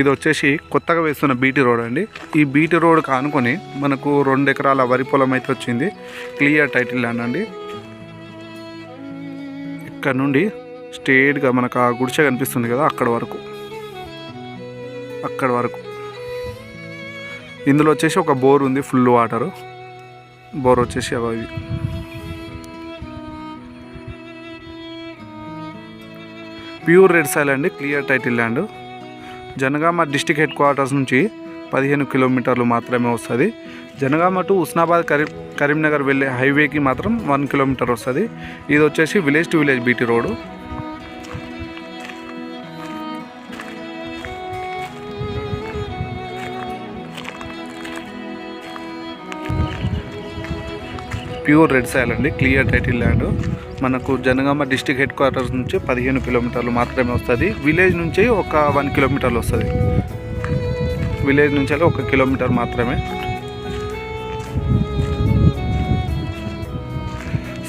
ఇది వచ్చేసి కొత్తగా వేస్తున్న బీటీ రోడ్ అండి. ఈ బీటీ రోడ్ కానుకొని మనకు రెండు ఎకరాల వరి పొలం అయితే వచ్చింది. క్లియర్ టైటిల్ ల్యాండ్ అండి. ఇక్కడ నుండి స్ట్రేట్గా మనకు ఆ గుడిసె కనిపిస్తుంది కదా అక్కడ వరకు. అక్కడ వరకు. ఇందులో వచ్చేసి ఒక బోర్ ఉంది ఫుల్ వాటరు. బోర్ వచ్చేసి అవి. ప్యూర్ రెడ్ సాయిల్ అండి clear title land. Janagama district headquarters నుంచి పదిహేను కిలోమీటర్లు మాత్రమే వస్తుంది. జనగామ టు ఉస్నాబాద్ కరీం కరీంనగర్ వెళ్ళే హైవేకి మాత్రం వన్ కిలోమీటర్ వస్తుంది. ఇది వచ్చేసి village to village BT road. Pure red soil అండి క్లియర్ టైటిల్ ల్యాండ్. మనకు జనగామ డిస్టిక్ హెడ్ క్వార్టర్స్ నుంచి పదిహేను కిలోమీటర్లు మాత్రమే వస్తుంది. విలేజ్ నుంచి ఒక వన్ కిలోమీటర్లు వస్తుంది. విలేజ్ నుంచి ఒక కిలోమీటర్ మాత్రమే.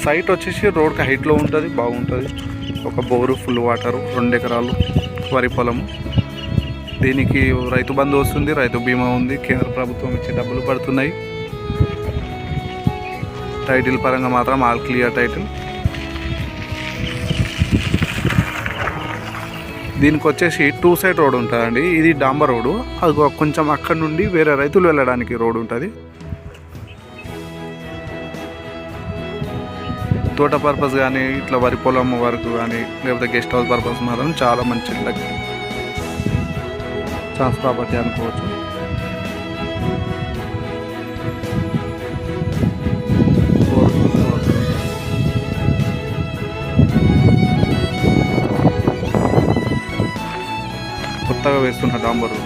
సైట్ వచ్చేసి రోడ్కి హైట్లో ఉంటుంది బాగుంటుంది. ఒక బోరు ఫుల్ వాటరు రెండు ఎకరాలు వరి పొలము. దీనికి రైతు బంధు వస్తుంది రైతు బీమా ఉంది. కేంద్ర ప్రభుత్వం ఇచ్చే డబ్బులు పడుతున్నాయి. టైటిల్ పరంగా మాత్రం ఆల్ క్లియర్ టైటిల్. దీనికి వచ్చేసి టూ సైడ్ రోడ్ ఉంటుందండి. ఇది డాంబర్ రోడ్డు. అది కొంచెం అక్కడ నుండి వేరే రైతులు వెళ్ళడానికి రోడ్డు ఉంటుంది. తోట పర్పస్ కానీ ఇట్లా వరి పొలం వరకు కానీ లేకపోతే గెస్ట్ హౌస్ పర్పస్ మాత్రం చాలా మంచి ఛాన్స్ ప్రాపర్టీ అనుకోవచ్చు. కొత్తగా వేస్తున్న డాంబరు